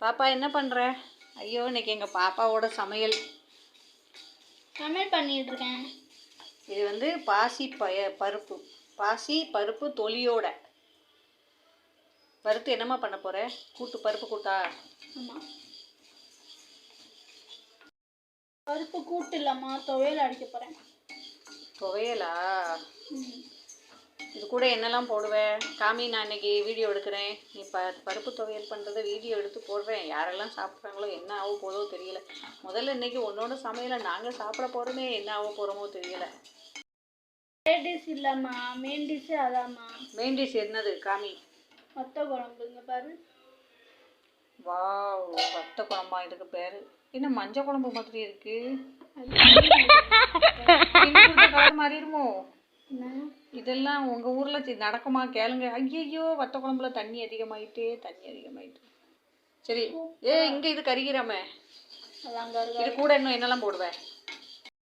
பாப்பா என்ன பண்ணுற ஐயோ இன்னைக்கு எங்கள் பாப்பாவோட சமையல். சமையல் பண்ணிட்டு இருக்கேன் இது வந்து பாசி பய பருப்பு. பாசி பருப்பு தொலியோட. வறுத்து என்னம்மா பண்ண போற? கூட்டு பருப்பு கூட்டா? ஆமாம் பருப்பு கூட்டு இல்லாமா துவையல் அடிக்க போகிறேன் துவையலா? இது கூட என்னெல்லாம் போடுவேன்? காமி நான் இன்னைக்கு வீடியோ எடுக்கிறேன். நீ ப பருப்பு துவையல் பண்ணுறத வீடியோ எடுத்து போடுறேன் யாரெல்லாம் சாப்பிட்றாங்களோ என்ன ஆக போதோ தெரியல. முதல்ல இன்னைக்கு உன்னோட சமையலை நாங்கள் சாப்பிட போகிறோமே என்ன ஆக போகிறோமோ தெரியல. டிஷ் இல்லைம்மா. மெயின் டிஷ்ஷு அதாம்மா. மெயின் டிஷ் என்னது காமி? மொத்த குழம்புங்க பாரு. வாவ் வத்த குழம்பா? இதுக்கு பேர். என்ன மஞ்சள் குழம்பு மாதிரி இருக்கு. மாறிடுமோ? என்ன? இதெல்லாம் உங்க ஊர்ல நடக்குமா? கேளுங்க. ஐயையோ வத்த குழம்புல தண்ணி அதிகமாயிட்டே தண்ணி அதிகமாயிட்டு. சரி. ஏ இங்க இது கருகா. இது கூட இன்னும் என்னெல்லாம் போடுவேன்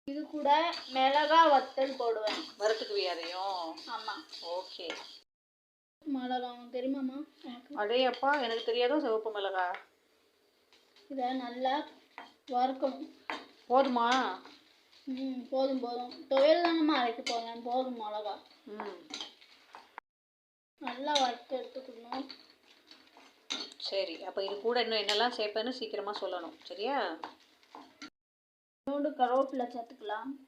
இது கூட மிளகா வத்தல் போடுவேன். வறுத்துக்குவியா அதையும் ஆமாம் ஓகே. மிளகா உனக்கு தெரியுமாம்மா அடே அப்பா எனக்கு தெரியாதோ சிவப்பு மிளகா? இதை நல்லா வறுக்கணும். போதுமா? ம் போதும் போதும். துவையல் தானம்மா அரைக்க போகிறேன் போதும் மிளகா. ம். நல்லா வறுத்து எடுத்துக்கணும். சரி அப்போ இது கூட இன்னும் என்னெல்லாம் சேர்ப்பேன்னு சீக்கிரமா சொல்லணும். சரியா? இன்னொன்று கருவேப்பிலை சேர்த்துக்கலாம்.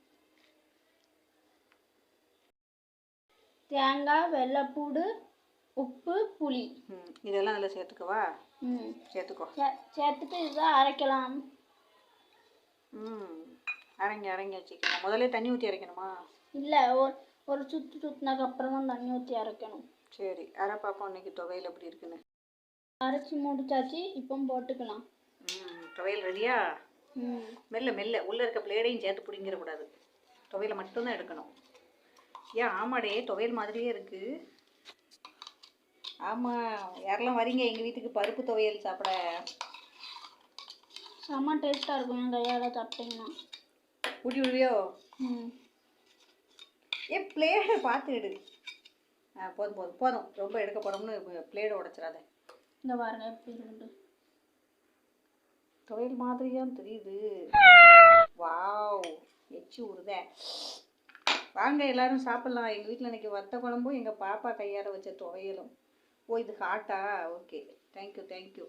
தேங்காய் வெள்ளைப்பூடு உப்பு புளி. ம் இதெல்லாம் அதில் சேர்த்துக்கவா? ம். சேர்த்துக்கோ. சே- சேர்த்துட்டு இதை அரைக்கலாம். ம். அரைங்க அரைங்க வச்சுக்கோங்க முதல்ல தண்ணி ஊற்றி அரைக்கணுமா? இல்லை ஒரு ஒரு சுற்று சுற்றினதுக்கு அப்புறம் தான் தண்ணி ஊற்றி அரைக்கணும். சரி அரை பார்ப்போம் இன்னைக்கு துவையல் எப்படி இருக்குன்னு. அரைச்சி முடிச்சாச்சு இப்போ போட்டுக்கலாம். ம் துவையல் ரெடியா? ம். மெல்ல மெல்ல. உள்ளே இருக்க பிளேடையும் சேர்த்து பிடிங்கிடக்கூடாது. துவையலை மட்டும்தான் எடுக்கணும். ஏன் ஆமாடே துவையல் மாதிரியே இருக்கு. ஆமாம் யாரெல்லாம் வரீங்க எங்கள் வீட்டுக்கு பருப்பு துவையல் சாப்பிட? செம்ம டேஸ்ட்டாக இருக்கும். என் கையால் சாப்பிட்டீங்கன்னா. ஊட்டி விடுவியோ ஏ பிளேடை பார்த்து எடு. ஆ போதும் போதும் போதும். ரொம்ப எடுக்க போகிறோம்னு பிளேடை உடைச்சிடாத. இந்த பாருங்க எப்படி துவையல் மாதிரியான்னு தெரியுது. வாவ் எச்சி உருதே வாங்க எல்லாரும் சாப்பிட்லாம். எங்கள் வீட்டில் இன்னைக்கு வத்த குழம்பும் எங்கள் பாப்பா கையால் வச்ச துவையலும். ஓ இது ஹாட்டா ஓகே. Thank you thank you